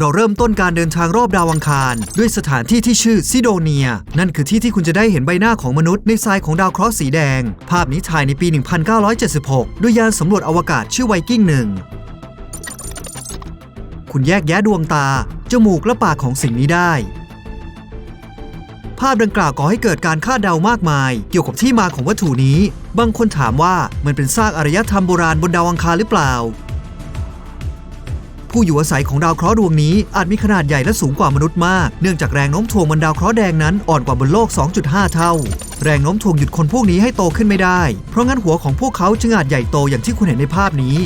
เราเริ่มต้นการเดินทางรอบดาวอังคาร ด้วยสถานที่ที่ชื่อซิโดเนีย นั่นคือที่ที่คุณจะได้เห็นใบหน้าของมนุษย์ในทรายของดาวเคราะห์สีแดง ภาพนี้ถ่ายในปี 1976 ด้วยยานสำรวจอวกาศชื่อไวกิ้งหนึ่งคุณแยกแยะดวงตา จมูกและปากของสิ่งนี้ได้ ภาพดังกล่าวก่อให้เกิดการคาดเดามากมาย เกี่ยวกับที่มาของวัตถุนี้ บางคนถามว่ามันเป็นซากอารยธรรมโบราณบนดาวอังคารหรือเปล่า ผู้อยู่อาศัยของดาวเคราะห์ดวงนี้อาจมีขนาดใหญ่และสูงกว่ามนุษย์มาก เนื่องจากแรงโน้มถ่วงบนดาวเคราะห์แดงนั้นอ่อนกว่าบนโลก 2.5 เท่า แรงโน้มถ่วงหยุดคนพวกนี้ให้โตขึ้นไม่ได้ เพราะงั้นหัวของพวกเขาจึงอาจใหญ่โตอย่างที่คุณเห็นในภาพนี้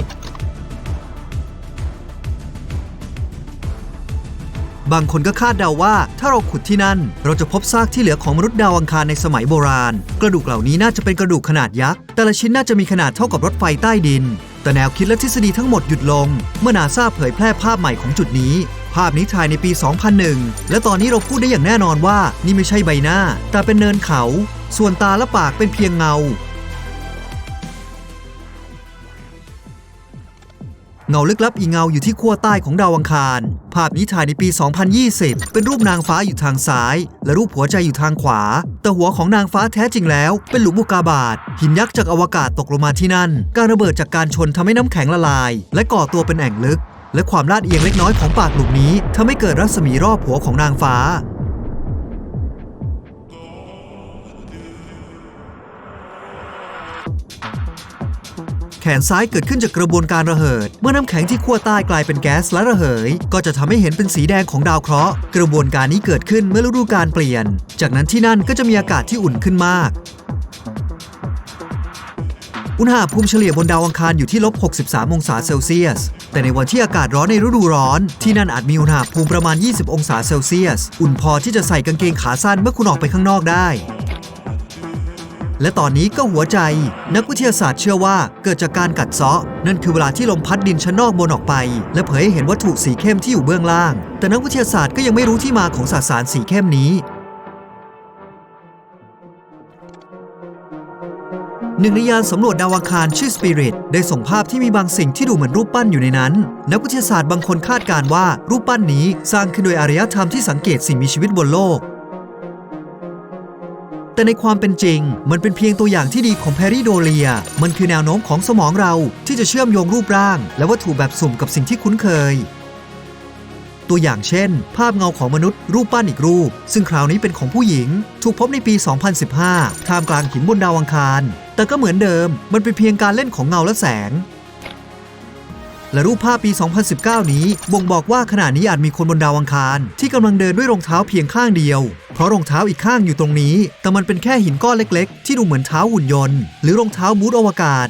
บางคนก็คาดเดาว่าถ้าเราขุดที่นั่น เราจะพบซากที่เหลือของมนุษย์ดาวอังคารในสมัยโบราณ กระดูกเหล่านี้น่าจะเป็นกระดูกขนาดยักษ์แต่ละชิ้นน่าจะมีขนาดเท่ากับรถไฟใต้ดิน แต่แนวคิดและทฤษฎีทั้งหมดหยุดลง เมื่อนาซาเผยแพร่ภาพใหม่ของจุดนี้ ภาพนี้ถ่ายในปี 2001 และตอนนี้เราพูดได้อย่างแน่นอนว่านี่ไม่ใช่ใบหน้า แต่เป็นเนินเขา ส่วนตาและปากเป็นเพียงเงา เงาลึกลับอีเงาอยู่ที่ขั้วใต้ของดาวอังคาร ภาพนี้ถ่ายในปี 2020 เป็นรูปนางฟ้าอยู่ทางซ้าย และรูปหัวใจอยู่ทางขวา แต่หัวของนางฟ้าแท้จริงแล้ว เป็นหลุมอุกกาบาตหินยักษ์จากอวกาศตกลงมาที่นั่น การระเบิดจากการชนทำให้น้ำแข็งละลาย และก่อตัวเป็นแอ่งลึก และความลาดเอียงเล็กน้อยของปากหลุมนี้ทำให้เกิดรัศมีรอบหัวของนางฟ้า แขนซ้ายเกิดขึ้นจากกระบวนการระเหิด เมื่อน้ำแข็งที่ขั้วใต้กลายเป็นแก๊สและระเหย ก็จะทำให้เห็นเป็นสีแดงของดาวเคราะห์ กระบวนการนี้เกิดขึ้นเมื่อฤดูกาลเปลี่ยน จากนั้นที่นั่นก็จะมีอากาศที่อุ่นขึ้นมากอุณหภูมิเฉลี่ยบนดาวอังคารอยู่ที่ลบ 63 องศาเซลเซียส แต่ในวันที่อากาศร้อนในฤดูร้อน ที่นั่นอาจมีอุณหภูมิประมาณ 20 องศาเซลเซียส อุ่นพอที่จะใส่กางเกงขาสั้นเมื่อคุณออกไปข้างนอกได้ และตอนนี้ก็หัวใจ นักวิทยาศาสตร์เชื่อว่าเกิดจากการกัดเซาะ นั่นคือเวลาที่ลมพัดดินชั้นนอกบนออกไป และเผยให้เห็นวัตถุสีเข้มที่อยู่เบื้องล่าง แต่นักวิทยาศาสตร์ก็ยังไม่รู้ที่มาของสสารสีเข้มนี้หนึ่งในยานสำรวจดาวอังคารชื่อ Spirit ได้ส่งภาพที่มีบางสิ่งที่ดูเหมือนรูปปั้นอยู่ในนั้น นักวิทยาศาสตร์บางคนคาดการว่ารูปปั้นนี้สร้างขึ้นโดยอารยธรรมที่สังเกตสิ่งมีชีวิตบนโลก แต่ในความเป็นจริง มันเป็นเพียงตัวอย่างที่ดีของแพริโดเลีย มันคือแนวโน้มของสมองเราที่จะเชื่อมโยงรูปร่าง และวัตถุแบบสุ่มกับสิ่งที่คุ้นเคย ตัวอย่างเช่น ภาพเงาของมนุษย์รูปปั้นอีกรูป ซึ่งคราวนี้เป็นของผู้หญิง ถูกพบในปี 2015 ท่ามกลางหินบนดาวอังคาร แต่ก็เหมือนเดิม มันเป็นเพียงการเล่นของเงาและแสงและรูปภาพปี 2019 นี้บ่งบอกว่าขณะนี้อาจมีคนบนดาวอังคาร ที่กำลังเดินด้วยรองเท้าเพียงข้างเดียว เพราะรองเท้าอีกข้างอยู่ตรงนี้ แต่มันเป็นแค่หินก้อนเล็กๆ ที่ดูเหมือนเท้าหุ่นยนต์ หรือรองเท้าบูทอวกาศ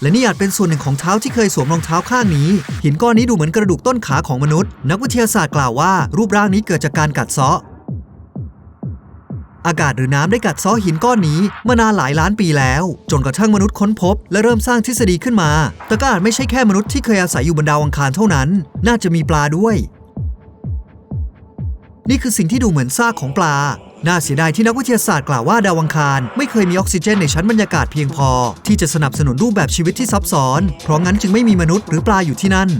และนี่อาจเป็นส่วนหนึ่งของเท้าที่เคยสวมรองเท้าข้างนี้ หินก้อนนี้ดูเหมือนกระดูกต้นขาของมนุษย์ นักวิทยาศาสตร์กล่าวว่า รูปร่างนี้เกิดจากการกัดเซาะอากาศหรือน้ำได้กัดเซาะหินก้อนนี้มานานหลายล้านปีแล้ว จนกระทั่งมนุษย์ค้นพบ และเริ่มสร้างทฤษฎีขึ้นมา แต่ก็อาจไม่ใช่แค่มนุษย์ที่เคยอาศัยอยู่บนดาวอังคารเท่านั้น น่าจะมีปลาด้วย นี่คือสิ่งที่ดูเหมือนซากของปลา น่าเสียดายที่นักวิทยาศาสตร์กล่าวว่าดาวังคาร ไม่เคยมีออกซิเจนในชั้นบรรยากาศเพียงพอ ที่จะสนับสนุนรูปแบบชีวิตที่ซับซ้อน เพราะงั้นจึงไม่มีมนุษย์หรือปลาอยู่ที่นั่น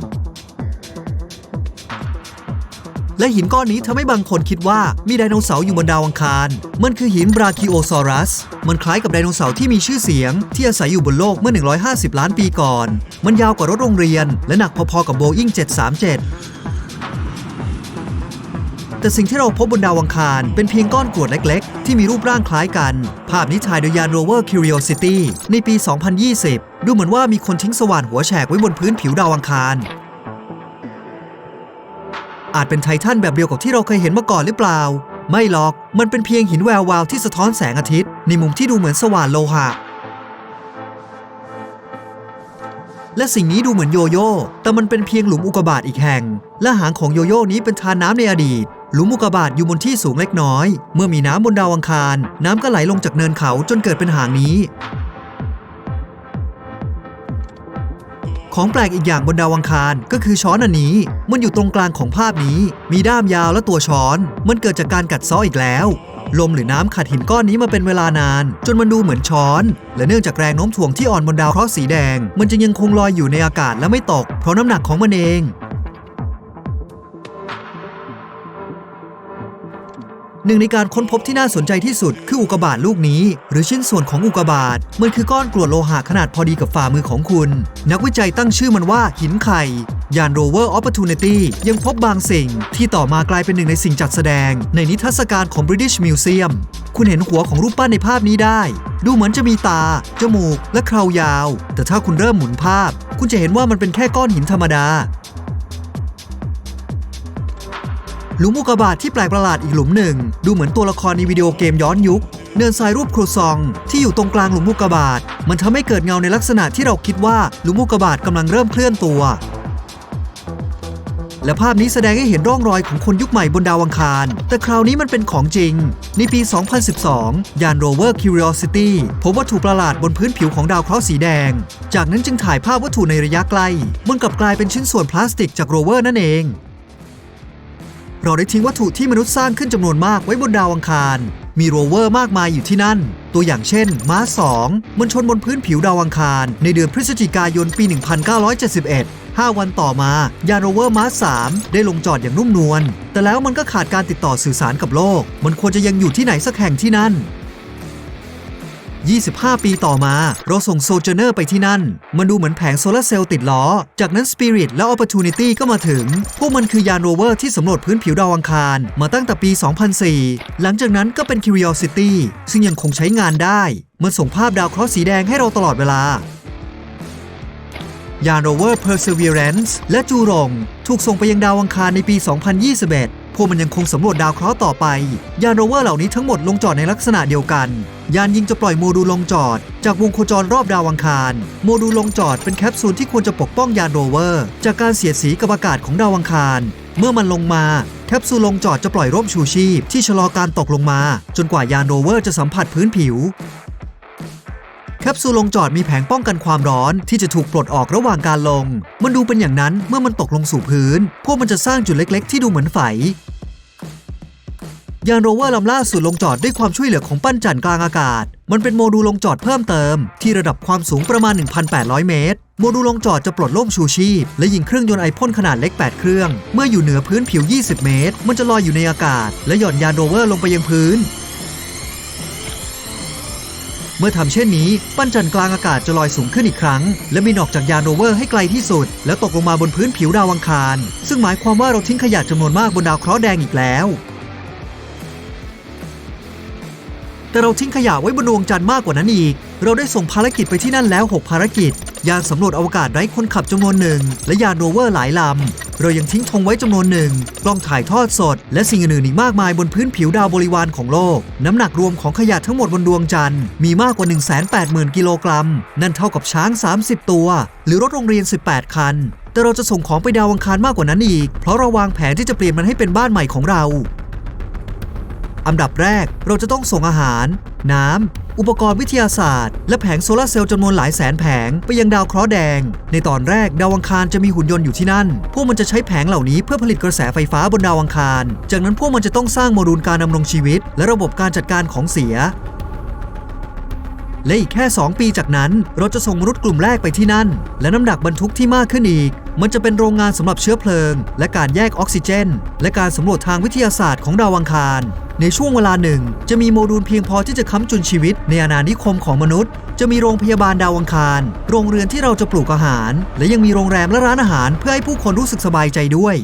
และหินก้อนนี้ทำให้บางคนคิดว่ามีไดโนเสาร์อยู่บนดาวอังคาร มันคือหินบราคิโอซอรัส มันคล้ายกับไดโนเสาร์ที่มีชื่อเสียง ที่อาศัยอยู่บนโลกเมื่อ 150 ล้านปีก่อน มันยาวกว่ารถโรงเรียน และหนักพอๆกับโบอิ้ง737 แต่สิ่งที่เราพบบนดาวอังคาร เป็นเพียงก้อนกรวดเล็ก ๆ ที่มีรูปร่างคล้ายกัน ภาพนี้ถ่ายโดยยาน rover Curiosity ในปี 2020 ดูเหมือนว่ามีคนทิ้งสว่านหัวแฉกไว้บนพื้นผิวดาวอังคารอาจเป็นไททันแบบเดียวกับที่เราเคยเห็นมาก่อนหรือเปล่า ไม่หรอก มันเป็นเพียงหินแวววาวที่สะท้อนแสงอาทิตย์ ในมุมที่ดูเหมือนสว่านโลหะ และสิ่งนี้ดูเหมือนโยโย่ แต่มันเป็นเพียงหลุมอุกกาบาตอีกแห่ง และหางของโยโย่นี้เป็นทานน้ำในอดีต หลุมอุกกาบาตอยู่บนที่สูงเล็กน้อย เมื่อมีน้ำบนดาวอังคาร น้ำก็ไหลลงจากเนินเขาจนเกิดเป็นหางนี้ ของแปลกอีกอย่างบนดาวอังคารก็คือช้อนอันนี้ มันอยู่ตรงกลางของภาพนี้ มีด้ามยาวและตัวช้อน มันเกิดจากการกัดซ้ออีกแล้วลมหรือน้ำขัดหินก้อนนี้มาเป็นเวลานาน จนมันดูเหมือนช้อน และเนื่องจากแรงโน้มถ่วงที่อ่อนบนดาวเคราะห์สีแดง มันจึงยังคงลอยอยู่ในอากาศและไม่ตก เพราะน้ำหนักของมันเอง หนึ่งในการค้นพบที่น่าสนใจที่สุดคืออุกกาบาตลูกนี้ หรือชิ้นส่วนของอุกกาบาตมันคือก้อนกรวดโลหะขนาดพอดีกับฝ่ามือของคุณ นักวิจัยตั้งชื่อมันว่าหินไข่ยานโรเวอร์ Opportunity ยังพบบางสิ่งที่ต่อมากลายเป็นหนึ่งในสิ่งจัดแสดง ในนิทรรศการของ British Museum คุณเห็นหัวของรูปปั้นในภาพนี้ได้ ดูเหมือนจะมีตา จมูก และคราวยาว แต่ถ้าคุณเริ่มหมุนภาพ คุณจะเห็นว่ามันเป็นแค่ก้อนหินธรรมดา หลุมอุกกาบาตที่แปลกประหลาดอีกหลุมหนึ่ง ดูเหมือนตัวละครในวิดีโอเกมย้อนยุค เนินทรายรูปครูซอง ที่อยู่ตรงกลางหลุมอุกกาบาตมันทำให้เกิดเงาในลักษณะที่เราคิดว่าหลุมอุกกาบาตกำลังเริ่มเคลื่อนตัว และภาพนี้แสดงให้เห็นร่องรอยของคนยุคใหม่บนดาวอังคาร แต่คราวนี้มันเป็นของจริง ในปี 2012 ยานโรเวอร์ Curiosity พบวัตถุประหลาดบนพื้นผิวของดาวเคราะห์สีแดง จากนั้นจึงถ่ายภาพวัตถุในระยะใกล้ มันกลับกลายเป็นชิ้นส่วนพลาสติกจากโรเวอร์นั่นเอง เราได้ทิ้งวัตถุที่มนุษย์สร้างขึ้นจำนวนมากไว้บนดาวอังคาร มีโรเวอร์มากมายอยู่ที่นั่น ตัวอย่างเช่นมาร์ส2มันชนบนพื้นผิวดาวอังคาร ในเดือนพฤศจิกายนปี 1971 5 วันต่อมายานโรเวอร์มาร์ส3ได้ลงจอดอย่างนุ่มนวล แต่แล้วมันก็ขาดการติดต่อสื่อสารกับโลก มันควรจะยังอยู่ที่ไหนสักแห่งที่นั่น 25 ปีต่อมา เราส่งโซเจเนอร์ไปที่นั่น มันดูเหมือนแผงโซลาร์เซลล์ติดล้อ จากนั้น Spirit และ Opportunity ก็มาถึง พวกมันคือยานโรเวอร์ที่สำรวจพื้นผิวดาวอังคาร มาตั้งแต่ปี 2004 หลังจากนั้นก็เป็น Curiosity ซึ่งยังคงใช้งานได้ มันส่งภาพดาวเคราะห์สีแดงให้เราตลอดเวลายานโรเวอร์ Perseverance และจูรงถูกส่งไปยังดาวอังคารในปี 2021 พวกมันยังคงสำรวจดาวเคราะห์ต่อไป ยานโรเวอร์เหล่านี้ทั้งหมดลงจอดในลักษณะเดียวกัน ยานยิงจะปล่อยโมดูลลงจอด จากวงโคจรรอบดาวอังคาร โมดูลลงจอดเป็นแคปซูลที่ควรจะปกป้องยานโรเวอร์ จากการเสียดสีกับอากาศของดาวอังคาร เมื่อมันลงมาแคปซูลลงจอดจะปล่อยร่มชูชีพ ที่ชะลอการตกลงมา จนกว่ายานโรเวอร์จะสัมผัสพื้นผิวแคปซูลลงจอดมีแผงป้องกันความร้อนที่จะถูกปลดออกระหว่างการลง มันดูเป็นอย่างนั้นเมื่อมันตกลงสู่พื้น พวกมันจะสร้างจุดเล็ก ๆ ที่ดูเหมือนไฝ ยานโรเวอร์ลำล่าสุดลงจอดด้วยความช่วยเหลือของปั้นจันกลางอากาศ มันเป็นโมดูลลงจอดเพิ่มเติม ที่ระดับความสูงประมาณ 1,800 เมตร โมดูลลงจอดจะปลดล่มชูชีพ และยิงเครื่องยนต์ไอพ่นขนาดเล็ก 8 เครื่อง เมื่ออยู่เหนือพื้นผิว 20 เมตร มันจะลอยอยู่ในอากาศ และหย่อนยานโรเวอร์ลงไปยังพื้น เมื่อทำเช่นนี้ ปั้นจันกลางอากาศจะลอยสูงขึ้นอีกครั้ง และบินออกจากยานโรเวอร์ให้ไกลที่สุด แล้วตกลงมาบนพื้นผิวดาวอังคาร ซึ่งหมายความว่าเราทิ้งขยะจำนวนมากบนดาวเคราะห์แดงอีกแล้ว แต่เราทิ้งขยะไว้บนดวงจันทร์มากกว่านั้นอีก เราได้ส่งภารกิจไปที่นั่นแล้ว 6 ภารกิจ ยานสำรวจอวกาศไร้คนขับจำนวนหนึ่ง และยานโรเวอร์หลายลำ เรายังทิ้งธงไว้จำนวนหนึ่ง กล้องถ่ายทอดสด และสิ่งอื่นๆอีกมากมายบนพื้นผิวดาวบริวารของโลก น้ำหนักรวมของขยะทั้งหมดบนดวงจันทร์มีมากกว่า 180,000 กิโลกรัม นั่นเท่ากับช้าง 30 ตัว หรือรถโรงเรียน 18 คันแต่เราจะส่งของไปดาวอังคารมากกว่านั้นอีก เพราะเราวางแผนที่จะเปลี่ยนมันให้เป็นบ้านใหม่ของเรา อันดับแรกเราจะต้องส่งอาหาร น้ำ อุปกรณ์วิทยาศาสตร์ และแผงโซลาร์เซลล์จำนวนหลายแสนแผงไปยังดาวเคราะห์แดง ในตอนแรกดาวอังคารจะมีหุ่นยนต์อยู่ที่นั่น พวกมันจะใช้แผงเหล่านี้เพื่อผลิตกระแสไฟฟ้าบนดาวอังคาร จากนั้นพวกมันจะต้องสร้างโมดูลการดำรงชีวิต และระบบการจัดการของเสียและอีกแค่ 2 ปีจากนั้น เราจะส่งมนุษย์กลุ่มแรกไปที่นั่น และน้ำหนักบรรทุกที่มากขึ้นอีก มันจะเป็นโรงงานสำหรับเชื้อเพลิง และการแยกออกซิเจน และการสำรวจทางวิทยาศาสตร์ของดาวอังคาร ในช่วงเวลาหนึ่ง จะมีโมดูลเพียงพอที่จะค้ำจุนชีวิต ในอาณานิคมของมนุษย์ จะมีโรงพยาบาลดาวอังคาร โรงเรือนที่เราจะปลูกอาหาร และยังมีโรงแรมและร้านอาหาร เพื่อให้ผู้คนรู้สึกสบายใจด้วย